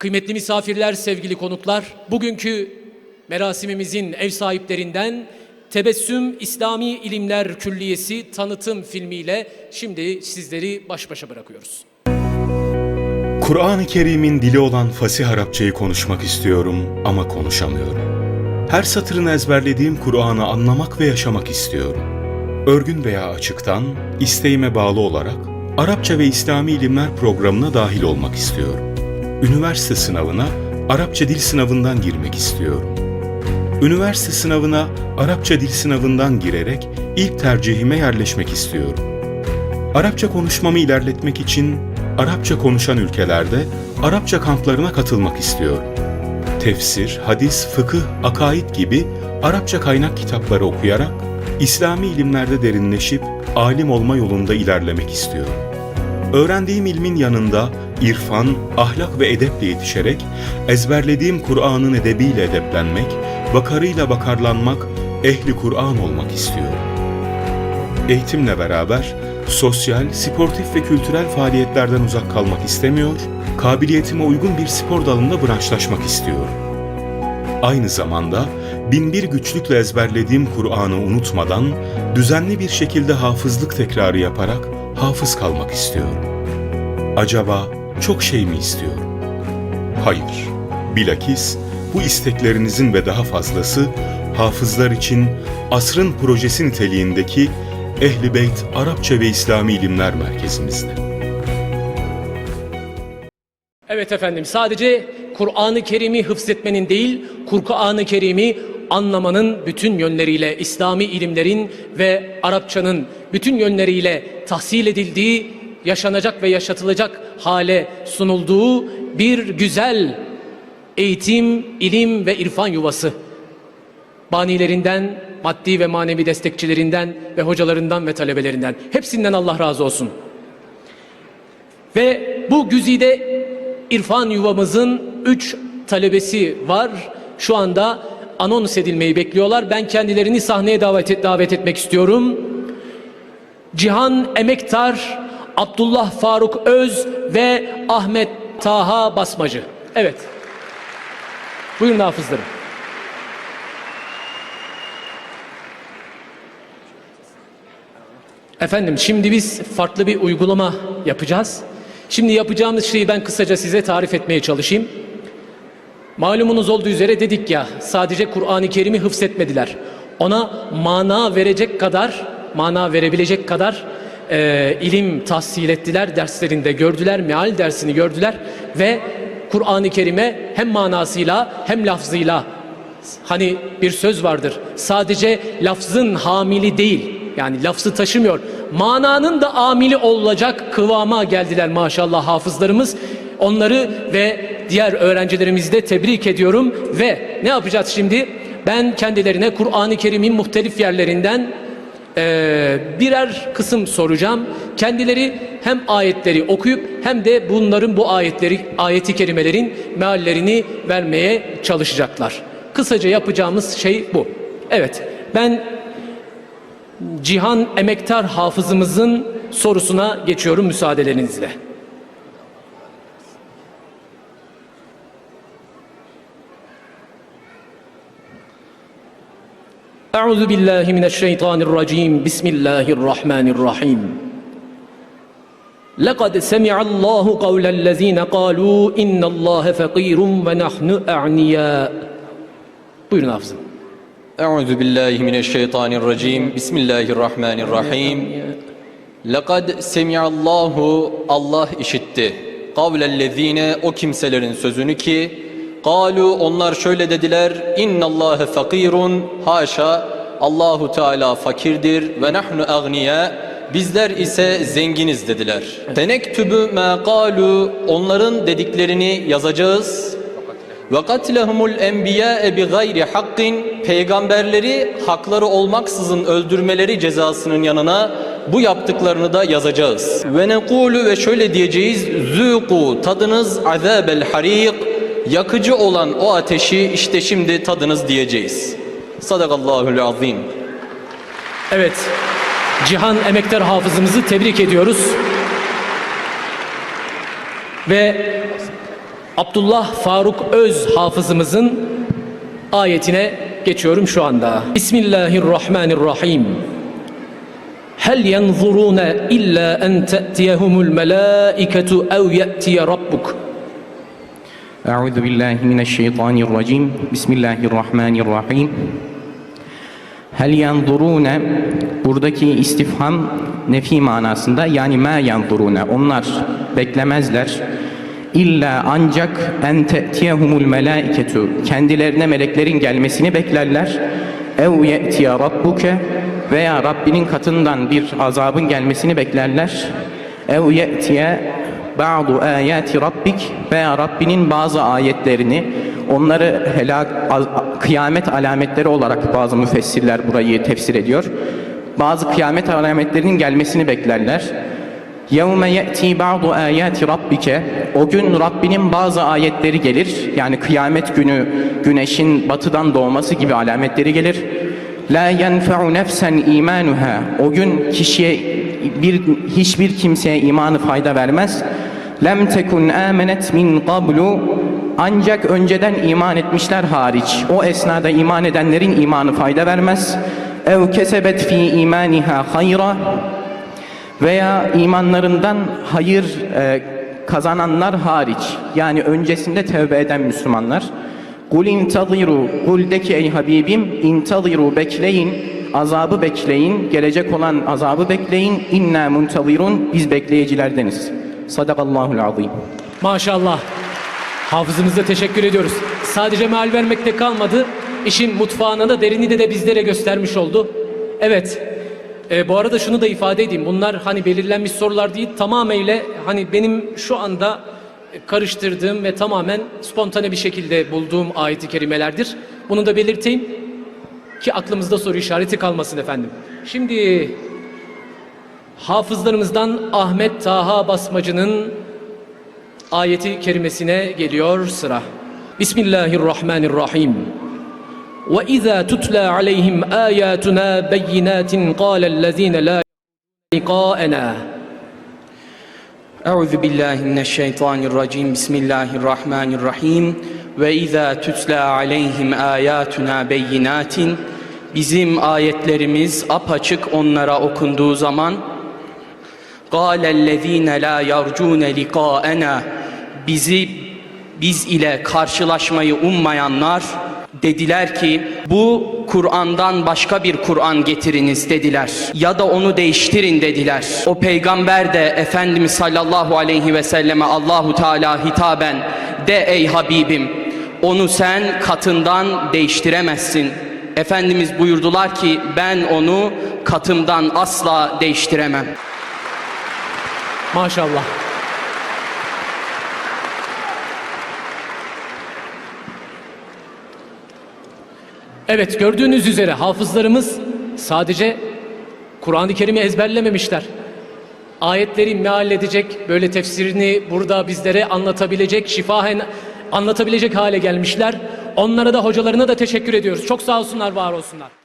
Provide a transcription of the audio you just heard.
Kıymetli misafirler, sevgili konuklar, bugünkü merasimimizin ev sahiplerinden Tebessüm İslami İlimler Külliyesi tanıtım filmiyle şimdi sizleri baş başa bırakıyoruz. Kur'an-ı Kerim'in dili olan fasih Arapçayı konuşmak istiyorum ama konuşamıyorum. Her satırını ezberlediğim Kur'an'ı anlamak ve yaşamak istiyorum. Örgün veya açıktan, isteğime bağlı olarak Arapça ve İslami ilimler programına dahil olmak istiyorum. Üniversite sınavına Arapça dil sınavından girmek istiyorum. Üniversite sınavına Arapça dil sınavından girerek ilk tercihime yerleşmek istiyorum. Arapça konuşmamı ilerletmek için Arapça konuşan ülkelerde Arapça kamplarına katılmak istiyorum. Tefsir, hadis, fıkıh, akaid gibi Arapça kaynak kitapları okuyarak İslami ilimlerde derinleşip alim olma yolunda ilerlemek istiyorum. Öğrendiğim ilmin yanında irfan, ahlak ve edeple yetişerek ezberlediğim Kur'an'ın edebiyle edeplenmek, vakarıyla bakarlanmak, ehli Kur'an olmak istiyorum. Eğitimle beraber sosyal, sportif ve kültürel faaliyetlerden uzak kalmak istemiyor, kabiliyetime uygun bir spor dalında branşlaşmak istiyorum. Aynı zamanda binbir güçlükle ezberlediğim Kur'an'ı unutmadan düzenli bir şekilde hafızlık tekrarı yaparak hafız kalmak istiyorum. Acaba çok şey mi istiyorum? Hayır. Bilakis bu isteklerinizin ve daha fazlası hafızlar için asrın projesi niteliğindeki Ehli Beyt Arapça ve İslami İlimler Merkezimizde. Evet efendim sadece Kur'an-ı Kerim'i hıfzetmenin değil, Kur'an-ı Kerim'i anlamanın bütün yönleriyle, İslami ilimlerin ve Arapçanın bütün yönleriyle tahsil edildiği, yaşanacak ve yaşatılacak hale sunulduğu bir güzel eğitim, ilim ve irfan yuvası. Banilerinden, maddi ve manevi destekçilerinden ve hocalarından ve talebelerinden hepsinden Allah razı olsun. Ve bu güzide irfan yuvamızın üç talebesi var. Şu anda anons edilmeyi bekliyorlar. Ben kendilerini sahneye davet, et, davet etmek istiyorum. Cihan Emektar, Abdullah Faruk Öz ve Ahmet Taha Basmacı. Evet. Buyurun hafızlarım. Efendim şimdi biz farklı bir uygulama yapacağız. Şimdi yapacağımız şeyi ben kısaca size tarif etmeye çalışayım. Malumunuz olduğu üzere dedik ya sadece Kur'an-ı Kerim'i hıfzetmediler. Ona mana verecek kadar, mana verebilecek kadar e, ilim tahsil ettiler, derslerinde gördüler, meal dersini gördüler ve Kur'an-ı Kerim'e hem manasıyla hem lafzıyla hani bir söz vardır. Sadece lafzın hamili değil, yani lafzı taşımıyor. Mananın da amili olacak kıvama geldiler maşallah hafızlarımız. Onları ve diğer öğrencilerimizi de tebrik ediyorum. Ve ne yapacağız şimdi? Ben kendilerine Kur'an-ı Kerim'in muhtelif yerlerinden eee, birer kısım soracağım. Kendileri hem ayetleri okuyup hem de bunların bu ayetleri, ayeti kerimelerin meallerini vermeye çalışacaklar. Kısaca yapacağımız şey bu. Evet, ben Cihan Emektar hafızımızın sorusuna geçiyorum müsaadelerinizle. Euzu billahi mineşşeytanirracim. Bismillahirrahmanirrahim. لقد سمع الله قول الذين قالوا إن الله فقير ونحن أغنياء. Buyurun hafızım. أعوذ بالله من الشيطان الرجيم بسم الله الرحمن الرحيم لقد سمع الله Allah işitti kavlellezine o kimselerin sözünü ki Kalu onlar şöyle dediler innallâhe fakirun haşa Allahu Teala fakirdir ve nahnu agniya bizler ise zenginiz dediler. Tenektübü ma kalu onların dediklerini yazacağız. Ve katlehumul enbiya bi gayri hakkin peygamberleri hakları olmaksızın öldürmeleri cezasının yanına bu yaptıklarını da yazacağız. Ve nekulu ve şöyle diyeceğiz zuku tadınız azabel harik yakıcı olan o ateşi işte şimdi tadınız diyeceğiz. Sadakallahül azim. Evet, Cihan Emektar Hafızımızı tebrik ediyoruz. Ve Abdullah Faruk Öz Hafızımızın ayetine geçiyorum şu anda. Bismillahirrahmanirrahim. Hel yanzuruna illa en te'tiyehumul melaiketu ev ye'tiye rabbuk. أعوذ بالله من الشيطان الرجيم بسم الله الرحمن الرحيم Hel yanzurune buradaki istifham nefi manasında yani ma yanzurune onlar beklemezler illa ancak en te'tiyehumul melaiketu kendilerine meleklerin gelmesini beklerler ev ye'tiye rabbuke veya Rabbinin katından bir azabın gelmesini beklerler ev ye'tiye ba'du ayati rabbik veya Rabbinin bazı ayetlerini onları helak a- kıyamet alametleri olarak bazı müfessirler burayı tefsir ediyor. Bazı kıyamet alametlerinin gelmesini beklerler. يَوْمَ يَأْتِي بَعْضُ آيَاتِ رَبِّكَ O gün Rabbinin bazı ayetleri gelir. Yani kıyamet günü güneşin batıdan doğması gibi alametleri gelir. La yenfe'u nefsen imanuha. O gün kişiye bir hiçbir kimseye imanı fayda vermez. Lem tekun amenet min qablu. Ancak önceden iman etmişler hariç. O esnada iman edenlerin imanı fayda vermez. Ev kesebet fi imaniha hayra veya imanlarından hayır e, kazananlar hariç yani öncesinde tevbe eden Müslümanlar Kul intaziru kul de ki ey Habibim intaziru bekleyin azabı bekleyin gelecek olan azabı bekleyin inna muntazirun biz bekleyicilerdeniz. Sadakallahul azim. Maşallah. Hafızımıza teşekkür ediyoruz. Sadece meal vermekte kalmadı. İşin mutfağına da derinini de bizlere göstermiş oldu. Evet. e, bu arada şunu da ifade edeyim. Bunlar hani belirlenmiş sorular değil. Tamamıyla hani benim şu anda karıştırdığım ve tamamen spontane bir şekilde bulduğum ayet-i kerimelerdir. Bunu da belirteyim ki aklımızda soru işareti kalmasın efendim. Şimdi hafızlarımızdan Ahmet Taha Basmacı'nın ayeti kerimesine geliyor sıra. Bismillahirrahmanirrahim. Ve izâ tutla aleyhim âyâtunâ beyinâtin kâlellezîne lâ liqâenâ. Euzu billahi mineşşeytanirracim. Bismillahirrahmanirrahim. Ve izâ tutla aleyhim âyâtunâ beyinâtin Bizim ayetlerimiz apaçık onlara okunduğu zaman قال الذين لا يرجون لقاءنا bizi biz ile karşılaşmayı ummayanlar dediler ki bu Kur'an'dan başka bir Kur'an getiriniz dediler ya da onu değiştirin dediler. O peygamber de Efendimiz sallallahu aleyhi ve selleme Allahu Teala hitaben de ey Habibim onu sen katından değiştiremezsin. Efendimiz buyurdular ki ben onu katımdan asla değiştiremem. Maşallah. Evet gördüğünüz üzere hafızlarımız sadece Kur'an-ı Kerim'i ezberlememişler. Ayetleri meal edecek, böyle tefsirini burada bizlere anlatabilecek, şifahen anlatabilecek hale gelmişler. Onlara da hocalarına da teşekkür ediyoruz. Çok sağ olsunlar, var olsunlar.